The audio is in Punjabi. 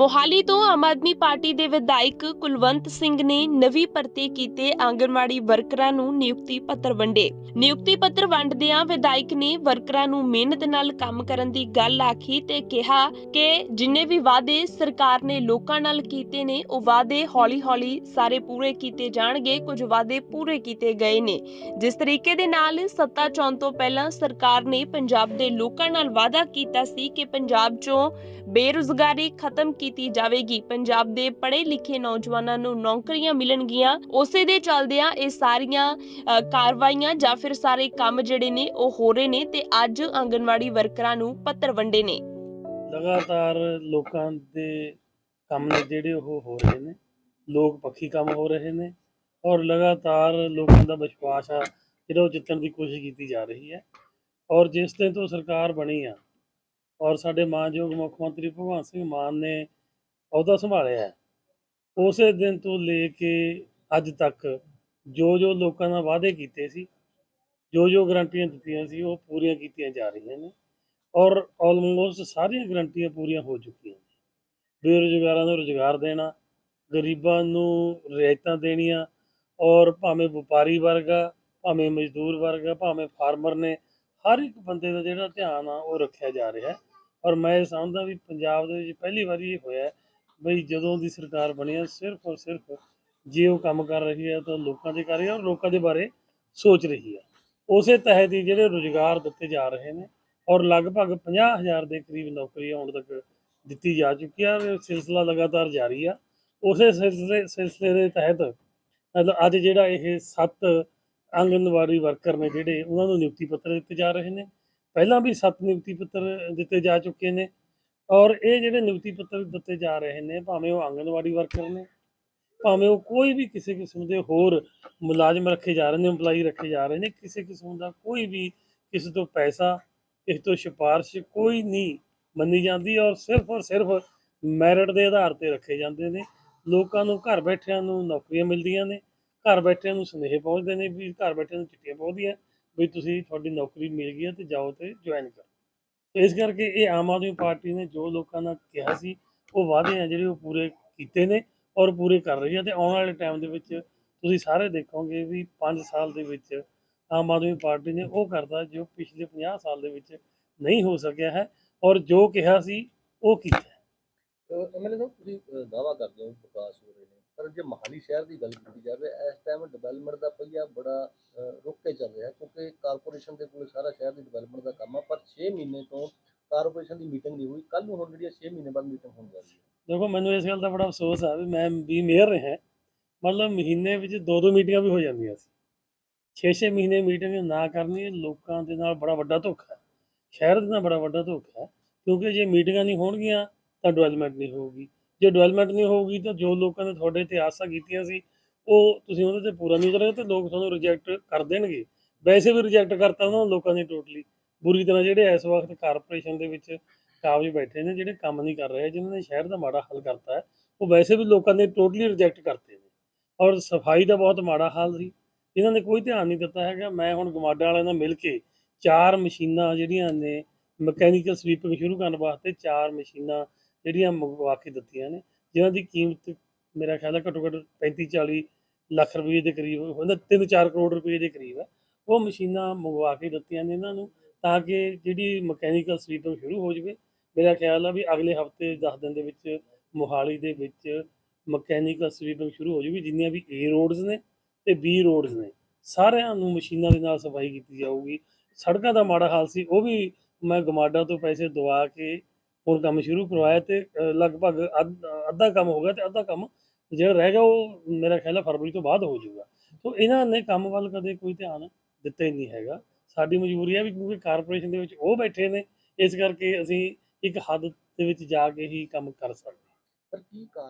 ਮੋਹਾਲੀ ਤੋਂ ਆਮ ਆਦਮੀ ਪਾਰਟੀ ਦੇ ਵਿਧਾਇਕ ਕੁਲਵੰਤ ਸਿੰਘ ਨੇ ਨਵੀਂ ਭਰਤੀ ਕੀਤੇ ਆਂਗਣਵਾੜੀ ਵਰਕਰਾਂ ਨੂੰ ਨਿਯੁਕਤੀ ਪੱਤਰ ਵੰਡੇ। ਨਿਯੁਕਤੀ ਪੱਤਰ ਵੰਡਦਿਆਂ ਵਿਧਾਇਕ ਨੇ ਵਰਕਰਾਂ ਨੂੰ ਮਿਹਨਤ ਨਾਲ ਕੰਮ ਕਰਨ ਦੀ ਗੱਲ ਆਖੀ ਤੇ ਕਿਹਾ ਕਿ ਜਿੰਨੇ ਵੀ ਵਾਅਦੇ ਸਰਕਾਰ ਨੇ ਲੋਕਾਂ ਨਾਲ ਕੀਤੇ ਨੇ, ਉਹ ਵਾਅਦੇ ਹੌਲੀ-ਹੌਲੀ ਸਾਰੇ ਪੂਰੇ ਕੀਤੇ ਜਾਣਗੇ, ਕੁਝ ਵਾਅਦੇ ਪੂਰੇ ਕੀਤੇ ਗਏ ਨੇ। ਜਿਸ ਤਰੀਕੇ ਦੇ ਨਾਲ ਸੱਤਾ ਚੋਣ ਤੋਂ ਪਹਿਲਾਂ ਸਰਕਾਰ ਨੇ ਪੰਜਾਬ ਦੇ ਲੋਕਾਂ ਨਾਲ ਵਾਅਦਾ ਕੀਤਾ ਸੀ ਕਿ ਪੰਜਾਬ 'ਚੋਂ ਬੇਰੁਜ਼ਗਾਰੀ ਖਤਮ ਕੀਤੀ ਕੀਤੀ ਜਾਵੇਗੀ। ਪੰਜਾਬ ਦੇ ਪੜ੍ਹੇ ਲਿਖੇ ਨੌਜਵਾਨਾਂ ਨੂੰ ਨੌਕਰੀਆਂ ਮਿਲਣਗੀਆਂ। ਉਸੇ ਦੇ ਚੱਲਦਿਆਂ ਇਹ ਸਾਰੀਆਂ ਕਾਰਵਾਈਆਂ ਜਾਂ ਫਿਰ ਸਾਰੇ ਕੰਮ ਜਿਹੜੇ ਨੇ ਉਹ ਹੋ ਰਹੇ ਨੇ ਤੇ ਅੱਜ ਆਂਗਨਵਾੜੀ ਵਰਕਰਾਂ ਨੂੰ ਪੱਤਰ ਵੰਡੇ ਨੇ। ਲਗਾਤਾਰ ਲੋਕਾਂ ਦੇ ਕੰਮ ਨੇ ਜਿਹੜੇ ਉਹ ਹੋ ਰਹੇ ਨੇ। ਲੋਕ ਪੱਖੀ ਕੰਮ ਹੋ ਰਹੇ ਨੇ ਔਰ ਲਗਾਤਾਰ ਲੋਕਾਂ ਦਾ ਵਿਸ਼ਵਾਸ ਆ, ਜਿਹੜਾ ਉਹ ਜਿੱਤਣ ਦੀ ਕੋਸ਼ਿਸ਼ ਕੀਤੀ ਜਾ ਰਹੀ ਹੈ। ਔਰ ਜਿਸ ਦਿਨ ਤੋਂ ਸਰਕਾਰ ਬਣੀ ਆ, ਔਰ ਸਾਡੇ ਮਾਨਯੋਗ ਮੁੱਖ ਮੰਤਰੀ ਭਗਵੰਤ ਸਿੰਘ ਮਾਨ ਨੇ ਅਹੁਦਾ ਸੰਭਾਲਿਆ ਉਸੇ ਦਿਨ ਤੋਂ ਲੈ ਕੇ ਅੱਜ ਤੱਕ ਜੋ ਜੋ ਲੋਕਾਂ ਨਾਲ ਵਾਅਦੇ ਕੀਤੇ ਸੀ, ਜੋ ਜੋ ਗਰੰਟੀਆਂ ਦਿੱਤੀਆਂ ਸੀ, ਉਹ ਪੂਰੀਆਂ ਕੀਤੀਆਂ ਜਾ ਰਹੀਆਂ ਨੇ ਔਰ ਆਲਮੋਸਟ ਸਾਰੀਆਂ ਗਰੰਟੀਆਂ ਪੂਰੀਆਂ ਹੋ ਚੁੱਕੀਆਂ ਨੇ। ਬੇਰੁਜ਼ਗਾਰਾਂ ਨੂੰ ਰੁਜ਼ਗਾਰ ਦੇਣਾ, ਗਰੀਬਾਂ ਨੂੰ ਰਿਆਇਤਾਂ ਦੇਣੀਆਂ ਔਰ ਭਾਵੇਂ ਵਪਾਰੀ ਵਰਗ ਆ ਭਾਵੇਂ ਮਜ਼ਦੂਰ ਵਰਗ ਆ ਭਾਵੇਂ ਫਾਰਮਰ ਨੇ, ਹਰ ਇੱਕ ਬੰਦੇ ਦਾ ਜਿਹੜਾ ਧਿਆਨ ਆ ਉਹ ਰੱਖਿਆ ਜਾ ਰਿਹਾ ਔਰ ਮੈਂ ਇਹ ਸਮਝਦਾ ਵੀ ਪੰਜਾਬ ਦੇ ਵਿੱਚ ਪਹਿਲੀ ਵਾਰੀ ਇਹ ਹੋਇਆ ਬਈ ਜਦੋਂ ਦੀ ਸਰਕਾਰ ਬਣੀ ਹੈ ਸਿਰਫ ਔਰ ਸਿਰਫ ਜੇ ਉਹ ਕੰਮ ਕਰ ਰਹੀ ਹੈ ਤਾਂ ਲੋਕਾਂ ਦੇ ਕਰ ਰਹੀ ਹੈ ਔਰ ਲੋਕਾਂ ਦੇ ਬਾਰੇ ਸੋਚ ਰਹੀ ਹੈ ਉਸੇ ਤਹਿਤ ਹੀ ਜਿਹੜੇ ਰੁਜ਼ਗਾਰ ਦਿੱਤੇ ਜਾ ਰਹੇ ਨੇ ਔਰ ਲਗਭਗ 50000 ਦੇ ਕਰੀਬ ਨੌਕਰੀਆਂ ਹੁਣ ਤੱਕ ਦਿੱਤੀ ਜਾ ਚੁੱਕੀ ਆ, ਇਹ ਸਿਲਸਿਲਾ ਲਗਾਤਾਰ ਜਾਰੀ ਆ। ਉਸੇ ਸਿਲਸਿਲੇ ਸਿਲਸਿਲੇ ਦੇ ਤਹਿਤ ਮਤਲਬ ਅੱਜ ਜਿਹੜਾ ਇਹ ਸੱਤ ਆਂਗਨਵਾੜੀ ਵਰਕਰ ਨੇ ਜਿਹੜੇ, ਉਹਨਾਂ ਨੂੰ ਨਿਯੁਕਤੀ ਪੱਤਰ ਦਿੱਤੇ ਜਾ ਰਹੇ ਨੇ। ਪਹਿਲਾਂ ਵੀ ਸੱਤ ਨਿਯੁਕਤੀ ਪੱਤਰ ਦਿੱਤੇ ਜਾ ਚੁੱਕੇ ਨੇ। ਔਰ ਇਹ ਜਿਹੜੇ ਨਿਯੁਕਤੀ ਪੱਤਰ ਦਿੱਤੇ ਜਾ ਰਹੇ ਨੇ, ਭਾਵੇਂ ਉਹ ਆਂਗਨਵਾੜੀ ਵਰਕਰ ਨੇ, ਭਾਵੇਂ ਉਹ ਕੋਈ ਵੀ ਕਿਸੇ ਕਿਸਮ ਦੇ ਹੋਰ ਮੁਲਾਜ਼ਮ ਰੱਖੇ ਜਾ ਰਹੇ ਨੇ, EMPLOYEE ਰੱਖੇ ਜਾ ਰਹੇ ਨੇ, ਕਿਸੇ ਕਿਸਮ ਦਾ ਕੋਈ ਵੀ ਕਿਸੇ ਤੋਂ ਪੈਸਾ, ਕਿਸੇ ਤੋਂ ਸਿਫਾਰਿਸ਼ ਕੋਈ ਨਹੀਂ ਮੰਨੀ ਜਾਂਦੀ ਔਰ ਸਿਰਫ ਔਰ ਸਿਰਫ ਮੈਰਿਟ ਦੇ ਆਧਾਰ ਤੇ ਰੱਖੇ ਜਾਂਦੇ ਨੇ। ਲੋਕਾਂ ਨੂੰ, ਘਰ ਬੈਠਿਆਂ ਨੂੰ ਨੌਕਰੀਆਂ ਮਿਲਦੀਆਂ ਨੇ, ਘਰ ਬੈਠਿਆਂ ਨੂੰ ਸੁਨੇਹੇ ਪਹੁੰਚਦੇ ਨੇ ਵੀ ਘਰ ਬੈਠਿਆਂ ਨੂੰ ਚਿੱਠੀਆਂ ਪਹੁੰਚਦੀਆਂ, ਵੀ ਤੁਸੀਂ ਤੁਹਾਡੀ ਨੌਕਰੀ ਮਿਲ ਗਈ ਹੈ ਤੇ ਜਾਓ ਤੇ ਜੁਆਇਨ ਕਰੋ। ਇਸ ਕਰਕੇ ਇਹ ਆਮ ਆਦਮੀ ਪਾਰਟੀ ਨੇ ਜੋ ਲੋਕਾਂ ਨਾਲ ਕਿਹਾ ਸੀ, ਉਹ ਵਾਅਦੇ ਆ ਜਿਹੜੇ ਉਹ ਪੂਰੇ ਕੀਤੇ ਨੇ ਔਰ ਪੂਰੇ ਕਰ ਰਹੀ ਹੈ ਤੇ ਆਉਣ ਵਾਲੇ ਟਾਈਮ ਦੇ ਵਿੱਚ ਤੁਸੀਂ ਸਾਰੇ ਦੇਖੋਗੇ ਵੀ 5 ਸਾਲ ਦੇ ਵਿੱਚ ਆਮ ਆਦਮੀ ਪਾਰਟੀ ਨੇ ਉਹ ਕਰਦਾ ਜੋ ਪਿਛਲੇ 50 ਸਾਲ ਦੇ ਵਿੱਚ ਨਹੀਂ ਹੋ ਸਕਿਆ ਹੈ ਔਰ ਜੋ ਕਿਹਾ ਸੀ ਉਹ ਕੀਤਾ ਐਮਐਲਏ ਸਾਹਿਬ ਤੁਸੀਂ ਅਹ, ਦਾਅਵਾ ਕਰਦੇ ਹੋ ਵਿਕਾਸ ਹੋ ਰਹੇ ਨੇ ਪਰ ਜੇ ਮਹਾਲੀ ਸ਼ਹਿਰ ਦੀ ਗੱਲ ਕੀਤੀ ਜਾਵੇ ਇਸ ਟਾਈਮ ਡਿਵੈਲਪਮੈਂਟ ਦਾ ਪਈਆ ਬੜਾ ਰੁਕ ਕੇ ਚੱਲ ਰਿਹਾ ਕਿਉਂਕਿ ਕਾਰਪੋਰੇਸ਼ਨ ਦੇ ਕੋਲ ਸਾਰਾ ਸ਼ਹਿਰ ਦੀ ਡਿਵੈਲਪਮੈਂਟ ਦਾ ਕੰਮ ਆ ਪਰ 6 ਮਹੀਨੇ ਤੋਂ ਕਾਰਪੋਰੇਸ਼ਨ ਦੀ ਮੀਟਿੰਗ ਨਹੀਂ ਹੋਈ ਕੱਲ ਨੂੰ ਹੁਣ ਜਿਹੜੀ 6 ਮਹੀਨੇ ਬਾਅਦ ਮੀਟਿੰਗ ਹੋਣ ਜਾ ਰਹੀ ਹੈ। ਦੇਖੋ ਮੈਨੂੰ ਇਸ ਗੱਲ ਦਾ ਬੜਾ ਅਫਸੋਸ ਆ ਵੀ ਮੈਂ ਵੀ ਮੇਅਰ ਰਿਹਾ ਮਤਲਬ ਮਹੀਨੇ ਵਿੱਚ ਦੋ ਦੋ ਮੀਟਿੰਗਾਂ ਵੀ ਹੋ ਜਾਂਦੀਆਂ ਸੀ। 6-6 ਮਹੀਨੇ ਮੀਟਿੰਗ ਨਾ ਕਰਨੀ ਲੋਕਾਂ ਦੇ ਨਾਲ ਬੜਾ ਵੱਡਾ ਧੋਖਾ ਹੈ ਸ਼ਹਿਰ ਦੇ ਨਾਲ ਬੜਾ ਵੱਡਾ ਧੋਖਾ ਹੈ ਕਿਉਂਕਿ ਜੇ ਮੀਟਿੰਗਾਂ ਨਹੀਂ ਹੋਣਗੀਆਂ ਤਾਂ ਡਿਵੈਲਪਮੈਂਟ ਨਹੀਂ ਹੋਊਗੀ। ਜੇ ਡਿਵੈਲਪਮੈਂਟ ਨਹੀਂ ਹੋਊਗੀ ਤਾਂ ਜੋ ਲੋਕਾਂ ਨੇ ਤੁਹਾਡੇ ਤੇ ਆਸਾਂ ਕੀਤੀਆਂ ਸੀ, ਉਹ ਤੁਸੀਂ ਉਹਦੇ ਤੇ ਪੂਰਾ ਨਹੀਂ ਉਤਰੋਗੇ ਤੇ ਲੋਕ ਤੁਹਾਨੂੰ ਰਿਜੈਕਟ ਕਰ ਦੇਣਗੇ। ਵੈਸੇ ਵੀ ਰਿਜੈਕਟ ਕਰਤਾ ਉਹਨਾਂ ਲੋਕਾਂ ਨੇ ਟੋਟਲੀ ਬੁਰੀ ਤਰ੍ਹਾਂ ਜਿਹੜੇ ਇਸ ਵਕਤ ਕਾਰਪੋਰੇਸ਼ਨ ਦੇ ਵਿੱਚ ਕਾਬਜ ਬੈਠੇ ਨੇ, ਜਿਹੜੇ ਕੰਮ ਨਹੀਂ ਕਰ ਰਹੇ, ਜਿਨ੍ਹਾਂ ਨੇ ਸ਼ਹਿਰ ਦਾ ਮਾੜਾ ਹੱਲ ਕਰਤਾ ਹੈ, ਉਹ ਵੈਸੇ ਵੀ ਲੋਕਾਂ ਨੇ ਟੋਟਲੀ ਰਿਜੈਕਟ ਕਰਤੇ ਨੇ। ਔਰ ਸਫ਼ਾਈ ਦਾ ਬਹੁਤ ਮਾੜਾ ਹਾਲ ਸੀ। ਇਹਨਾਂ ਨੇ ਕੋਈ ਧਿਆਨ ਨਹੀਂ ਦਿੱਤਾ ਹੈਗਾ। ਮੈਂ ਹੁਣ ਗਮਾਡਾ ਵਾਲਿਆਂ ਨਾਲ ਮਿਲ ਕੇ ਚਾਰ ਮਸ਼ੀਨਾਂ ਜਿਹੜੀਆਂ ਨੇ, ਮਕੈਨੀਕਲ ਸਵੀਪਿੰਗ ਸ਼ੁਰੂ ਕਰਨ ਵਾਸਤੇ ਚਾਰ ਮਸ਼ੀਨਾਂ ਜਿਹੜੀਆਂ ਮੰਗਵਾ ਕੇ ਦਿੱਤੀਆਂ ਨੇ, ਜਿਨ੍ਹਾਂ ਦੀ ਕੀਮਤ ਮੇਰਾ ਖਿਆਲ ਹੈ ਘੱਟੋ ਘੱਟ 35 40 ਲੱਖ ਰੁਪਏ ਦੇ ਕਰੀਬ, ਹੁੰਦਾ 3-4 ਕਰੋੜ ਰੁਪਏ ਦੇ ਕਰੀਬ ਹੈ। ਉਹ ਮਸ਼ੀਨਾਂ ਮੰਗਵਾ ਕੇ ਦਿੱਤੀਆਂ ਨੇ ਇਹਨਾਂ ਨੂੰ ਤਾਂ ਕਿ ਜਿਹੜੀ ਮਕੈਨੀਕਲ ਸਵੀਪਿੰਗ ਸ਼ੁਰੂ ਹੋ ਜਾਵੇ। ਮੇਰਾ ਖਿਆਲ ਆ ਵੀ ਅਗਲੇ ਹਫ਼ਤੇ 10 ਦਿਨ ਦੇ ਵਿੱਚ ਮੋਹਾਲੀ ਦੇ ਵਿੱਚ ਮਕੈਨੀਕਲ ਸਵੀਪਿੰਗ ਸ਼ੁਰੂ ਹੋ ਜਾਊਗੀ, ਜਿੰਨੀਆਂ ਵੀ ਏ ਰੋਡਸ ਨੇ ਤੇ ਬੀ ਰੋਡਸ ਨੇ। ਸਾਰਿਆਂ ਨੂੰ ਮਸ਼ੀਨਾਂ ਦੇ ਨਾਲ ਸਫ਼ਾਈ ਕੀਤੀ ਜਾਊਗੀ। ਸੜਕਾਂ ਦਾ ਮਾੜਾ ਹਾਲ ਸੀ, ਉਹ ਵੀ ਮੈਂ ਗਮਾਡਾ ਤੋਂ ਪੈਸੇ ਦਵਾ ਕੇ ਹੁਣ ਕੰਮ ਸ਼ੁਰੂ ਕਰਵਾਇਆ ਤੇ ਅ, ਲਗਭਗ ਅੱਧ- ਅੱਧਾ ਕੰਮ ਹੋ ਗਿਆ ਤੇ ਅੱਧਾ ਕੰਮ ਜਿਹੜਾ ਰਹਿ ਗਿਆ ਉਹ ਮੇਰਾ ਖਿਆਲ ਹੈ ਫਰਵਰੀ ਤੋਂ ਬਾਅਦ ਹੋ ਜਾਊਗਾ ਸੋ ਇਹਨਾਂ ਨੇ ਕੰਮ ਵੱਲ ਕਦੇ ਕੋਈ ਧਿਆਨ ਦਿੱਤਾ ਹੀ ਨਹੀਂ ਹੈਗਾ ਸਾਡੀ ਮਜਬੂਰੀ ਹੈ ਵੀ ਕਿਉਂਕਿ ਕਾਰਪੋਰੇਸ਼ਨ ਦੇ ਵਿੱਚ ਉਹ ਬੈਠੇ ਨੇ ਇਸ ਕਰਕੇ ਅਸੀਂ ਇੱਕ ਹੱਦ ਦੇ ਵਿੱਚ ਜਾ ਕੇ ਹੀ ਕੰਮ ਕਰ ਸਕਦੇ ਹਾਂ। ਪਰ ਕੀ ਕਾਰਨ